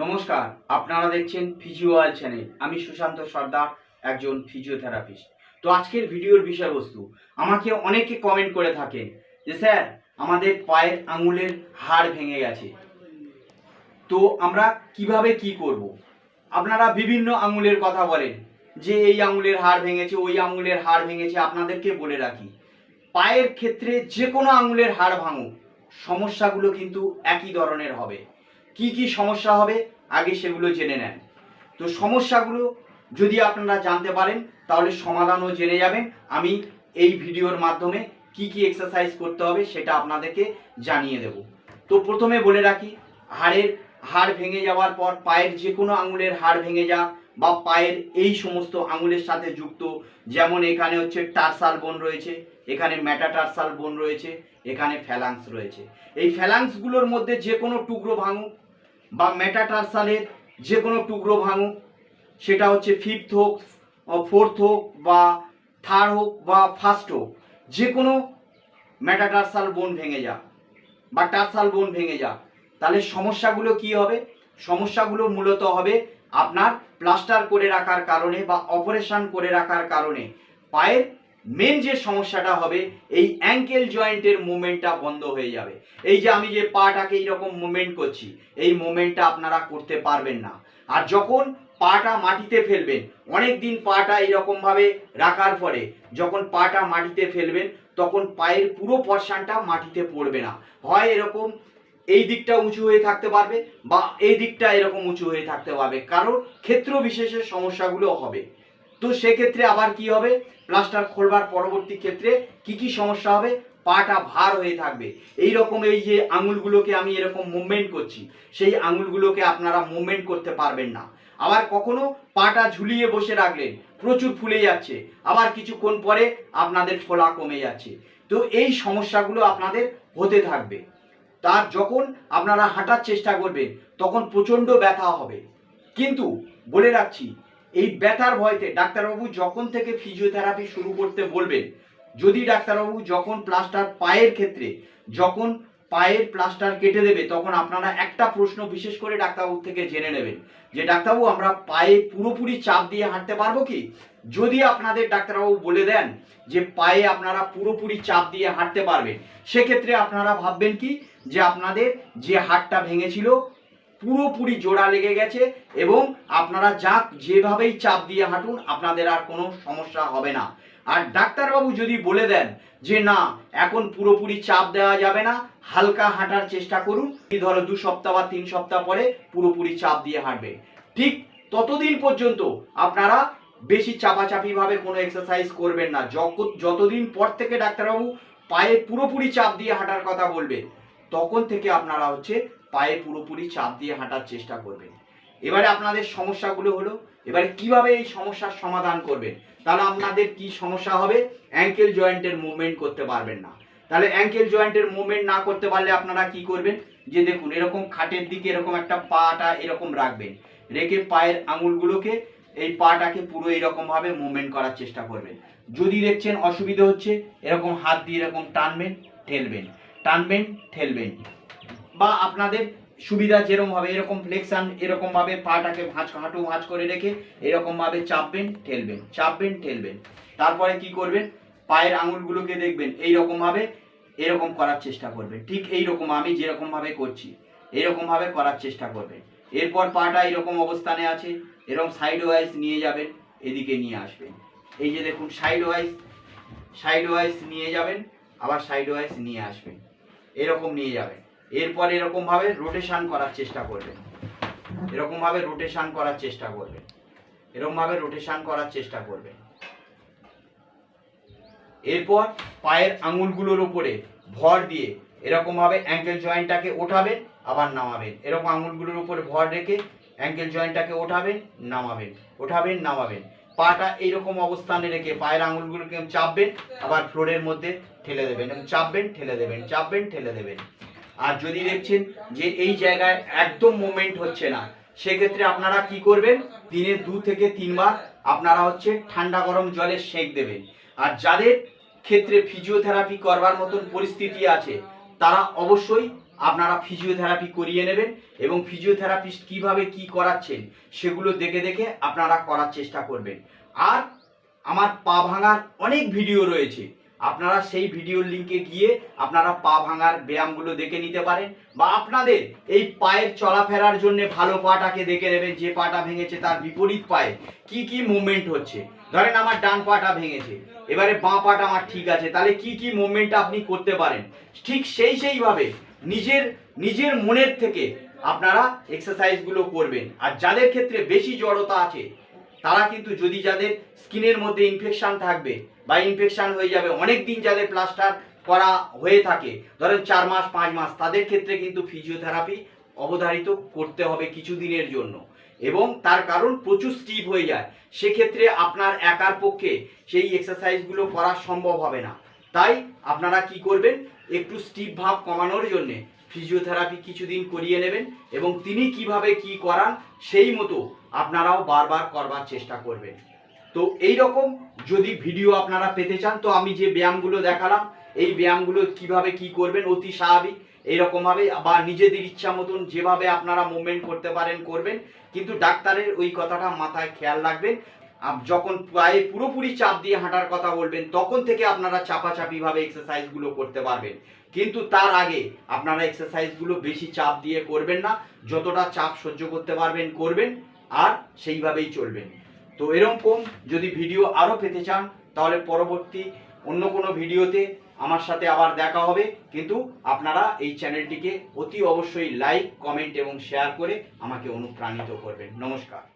নমস্কার, আপনারা দেখছেন ফিজিওয়াল চ্যানেল আমি সুশান্ত সর্দার, একজন ফিজিওথেরাপিস্ট তো আজকের ভিডিওর বিষয়বস্তু, আমাকে অনেকে কমেন্ট করে থাকেন যে, স্যার, আমাদের পায়ের আঙুলের হাড় ভেঙে গেছে। তো আমরা কীভাবে কি করব। আপনারা বিভিন্ন আঙুলের কথা বলেন, যে এই আঙুলের হাড় ভেঙেছে, ওই আঙুলের হাড় ভেঙেছে, আপনাদেরকে বলে রাখি। পায়ের ক্ষেত্রে যে কোনো আঙুলের হাড় ভাঙুক, সমস্যাগুলো কিন্তু একই ধরনের হবে। কি কি সমস্যা হবে, আগে সেগুলো জেনে নেন। তো সমস্যাগুলো যদি আপনারা জানতে পারেন, তাহলে সমাধানও জেনে যাবেন। আমি এই ভিডিওর মাধ্যমে কি কি এক্সারসাইজ করতে হবে সেটা আপনাদেরকে জানিয়ে দেব। তো প্রথমে বলে রাখি, হাড়ের হাড় ভেঙে যাওয়ার পর পায়ের যে কোনো আঙুলের হাড় ভেঙে যা বা পায়ের এই সমস্ত আঙুলের সাথে যুক্ত, যেমন এখানে হচ্ছে টার্সাল বোন রয়েছে, এখানে ম্যাটাটার্সাল বোন রয়েছে, এখানে ফ্যালাংস রয়েছে। এই ফ্যালাংসগুলোর মধ্যে যে কোনো টুকরো ভাঙুক বা মেটাটার্সালের যে কোনো টুকরো ভাঙুক, সেটা হচ্ছে ফিফথ হোক ফোর্থ হোক বা থার্ড হোক বা ফার্স্ট হোক যে কোনো মেটাটার্সাল বোন ভেঙে যা বা টার্সাল বোন ভেঙে যা তাহলে সমস্যাগুলো কি হবে? সমস্যাগুলো মূলত হবে আপনার প্লাস্টার করে রাখার কারণে বা অপারেশন করে রাখার কারণে, পায়ের মেন যে সমস্যাটা হবে, এই অ্যাঙ্কেল জয়েন্টের মুভমেন্টটা বন্ধ হয়ে যাবে। এই যে আমি যে পাটাকে এইরকম মুভমেন্ট করছি, এই মুভমেন্টটা আপনারা করতে পারবেন না। আর যখন পাটা মাটিতে ফেলবেন অনেক দিন পাটা এরকমভাবে রাখার পরে যখন পাটা মাটিতে ফেলবেন, তখন পায়ের পুরো পর্শনটা মাটিতে পড়বে না। হয় এরকম এই দিকটা উঁচু হয়ে থাকতে পারবে, বা এই দিকটা এরকম উঁচু হয়ে থাকতে পারবে। কারণ ক্ষেত্র বিশেষে সমস্যাগুলো হবে। তো সেক্ষেত্রে আবার কি হবে? প্লাস্টার খোলবার পরবর্তী ক্ষেত্রে কি কি সমস্যা হবে? পাটা ভার হয়ে থাকবে। এই রকম এই যে আঙুলগুলোকে আমি এরকম মুভমেন্ট করছি, সেই আঙুলগুলোকে আপনারা মুভমেন্ট করতে পারবেন না। আবার কখনো পাটা ঝুলিয়ে বসে রাখলেন প্রচুর ফুলে যাচ্ছে, আবার কিছুক্ষণ পরে আপনাদের ফোলা কমে যাচ্ছে। তো এই সমস্যাগুলো আপনাদের হতে থাকবে। তার যখন আপনারা হাঁটার চেষ্টা করবেন, তখন প্রচণ্ড ব্যথা হবে। কিন্তু বলে রাখছি এই ব্যথার ভয়তে ডাক্তারবাবু যখন থেকে ফিজিওথেরাপি শুরু করতে বলবেন, যদি ডাক্তারবাবু যখন প্লাস্টার পায়ের ক্ষেত্রে, যখন পায়ের প্লাস্টার কেটে দেবে, তখন আপনারা একটা প্রশ্ন বিশেষ করে ডাক্তারবাবু থেকে জেনে নেবেন। যে ডাক্তারবাবু, আমরা পায়ে পুরোপুরি চাপ দিয়ে হাঁটতে পারব কি? যদি আপনাদের ডাক্তারবাবু বলে দেন যে পায়ে আপনারা পুরোপুরি চাপ দিয়ে হাঁটতে পারবেন, সেক্ষেত্রে আপনারা ভাববেন কি? যে আপনাদের যে হাড়টা ভেঙেছিল পুরোপুরি জোড়া লেগে গেছে এবং আপনারা যা যেভাবেই চাপ দিয়ে হাঁটুন, আপনাদের আর কোনো সমস্যা হবে না। আর ডাক্তারবাবু যদি বলে দেন যে না, এখন পুরোপুরি চাপ দেওয়া যাবে না, হালকা হাঁটার চেষ্টা করুন। ধরো দু সপ্তাহ বা তিন সপ্তাহ পরে পুরোপুরি চাপ দিয়ে হাঁটবে ঠিক ততদিন পর্যন্ত আপনারা বেশি চাপাচাপিভাবে কোনো এক্সারসাইজ করবেন না। যত- যতদিন পর থেকে ডাক্তারবাবু পায়ে পুরোপুরি চাপ দিয়ে হাঁটার কথা বলবে, তখন থেকে আপনারা হচ্ছে পায়ে পুরোপুরি চাপ দিয়ে হাঁটার চেষ্টা করবেন। এবারে আপনাদের সমস্যাগুলো হলো, এবারে কীভাবে এই সমস্যার সমাধান করবেন? তাহলে আপনাদের কি সমস্যা হবে? অ্যাঙ্কেল জয়েন্টের মুভমেন্ট করতে পারবেন না। তাহলে অ্যাঙ্কেল জয়েন্টের মুভমেন্ট না করতে পারলে আপনারা কি করবেন? যে দেখুন, এরকম খাটের দিকে এরকম একটা পাটা এরকম রাখবেন। রেখে পায়ের আঙুলগুলোকে এই পাটাকে পুরো এরকম ভাবে মুভমেন্ট করার চেষ্টা করবেন। যদি দেখছেন অসুবিধা হচ্ছে, এরকম হাত দিয়ে এরকম টানবেন, ঠেলবেন টানবেন, ঠেলবেন। বা আপনাদের সুবিধা যেরকম হবে, এরকম ফ্লেকশন এরকম ভাবে পাটাকে ভাঁজ, হাঁটু ভাঁজ করে রেখে এরকম ভাবে চাপবেন, ঠেলবেন চাপবেন, ঠেলবেন। তারপরে কি করবেন? পায়ের আঙুলগুলোকে দেখবেন এই রকম ভাবে এরকম করার চেষ্টা করবেন। ঠিক এই রকম আমি যেরকম ভাবে করছি, এরকম ভাবে করার চেষ্টা করবেন। এরপর পাটা এরকম অবস্থানে আছে, এরকম সাইড ওয়াইজ নিয়ে যাবেন, এদিকে নিয়ে আসবেন। এই যে দেখুন সাইড ওয়াইজ সাইড ওয়াইজ নিয়ে যাবেন, আবার সাইড ওয়াইজ নিয়ে আসবেন। এরকম নিয়ে যাবেন। এরপর এরকম ভাবে রোটেশন করার চেষ্টা করবেন। এরকম ভাবে রোটেশন করার চেষ্টা করবেন। এরকম ভাবে রোটেশন করার চেষ্টা করবেন। এরপর পায়ের আঙুলগুলোর উপরে ভর দিয়ে এরকম ভাবে অ্যাঙ্কেল জয়েন্টটাকে ওঠাবেন, আবার নামাবেন। এরকম আঙুলগুলোর উপরে ভর রেখে অ্যাঙ্কেল জয়েন্টটাকে ওঠাবেন, নামাবেন। ওঠাবেন, নামাবেন। পাটা এইরকম অবস্থানে রেখে পায়ের আঙুলগুলোকে চাপবেন, আবার ফ্লোরের মধ্যে ঠেলে দেবেন এবং চাপবেন, ঠেলে দেবেন, চাপবেন, ঠেলে দেবেন। আর যদি দেখছেন যে এই জায়গায় একদম মুভমেন্ট হচ্ছে না, সেক্ষেত্রে আপনারা কি করবেন? দিনে দু থেকে তিনবার আপনারা হচ্ছে ঠান্ডা গরম জলে সেঁক দেবেন। আর যাদের ক্ষেত্রে ফিজিওথেরাপি করবার মতন পরিস্থিতি আছে, তারা অবশ্যই আপনারা ফিজিওথেরাপি করিয়ে নেবেন এবং ফিজিওথেরাপিস্ট কীভাবে কি করাচ্ছেন, সেগুলো দেখে দেখে আপনারা করার চেষ্টা করবেন। আর আমার পা ভাঙার অনেক ভিডিও রয়েছে। আপনারা সেই ভিডিওর লিঙ্কে গিয়ে আপনারা পা ভাঙার ব্যায়ামগুলো দেখে নিতে পারেন বা আপনাদের এই পায়ের চলাফেরার জন্য ভালো পাটাকে দেখে নেবেন, যে পাটা ভেঙেছে তার বিপরীত পায়ে। কি কি মুভমেন্ট হচ্ছে? ধরেন আমার ডান পাটা ভেঙেছে, এবারে বাঁ পাটা আমার ঠিক আছে, তাহলে কি কি মুভমেন্ট আপনি করতে পারেন? ঠিক সেই সেইভাবে নিজের নিজের মনের থেকে আপনারা এক্সারসাইজগুলো করবেন। আর যাদের ক্ষেত্রে বেশি জড়তা আছে তারা কিন্তু যদি যাদের স্কিনের মধ্যে ইনফেকশন থাকবে বা ইনফেকশন হয়ে যাবে অনেক দিন যাদের প্লাস্টার করা হয়ে থাকে, ধরেন চার মাস, পাঁচ মাস, তাদের ক্ষেত্রে কিন্তু ফিজিওথেরাপি অবধারিত করতে হবে কিছু দিনের জন্য। এবং তার কারণ প্রচুর স্টিপ হয়ে যায়। সেক্ষেত্রে আপনার একার পক্ষে সেই এক্সারসাইজগুলো করা সম্ভব হবে না। তাই আপনারা কি করবেন? একটু স্টিপ ভাব কমানোর জন্যে ফিজিওথেরাপি কিছুদিন করিয়ে নেবেন এবং তিনি কীভাবে কি করান সেই মতো আপনারাও বারবার করবার চেষ্টা করবেন। তো এই রকম যদি ভিডিও আপনারা পেতে চান, তো আমি যে ব্যায়ামগুলো দেখালাম, এই ব্যায়ামগুলো কীভাবে কি করবেন অতি স্বাভাবিক এইরকমভাবে বা নিজেদের ইচ্ছা মতন যেভাবে আপনারা মুভমেন্ট করতে পারেন, করবেন। কিন্তু ডাক্তারের ওই কথাটা মাথায় খেয়াল রাখবেন যখন পায়ে পুরোপুরি চাপ দিয়ে হাঁটার কথা বলবেন, তখন থেকে আপনারা চাপাচাপিভাবে এক্সারসাইজগুলো করতে পারবেন। কিন্তু তার আগে আপনারা এক্সারসাইজগুলো বেশি চাপ দিয়ে করবেন না, যতটা চাপ সহ্য করতে পারবেন, করবেন, আর সেইভাবেই চলবেন। তো এরকম যদি ভিডিও আরও পেতে চান, তাহলে পরবর্তী অন্য কোনো ভিডিওতে আমার সাথে আবার দেখা হবে। কিন্তু আপনারা এই চ্যানেলটিকে অতি অবশ্যই লাইক কমেন্ট এবং শেয়ার করে আমাকে অনুপ্রাণিত করবেন। নমস্কার।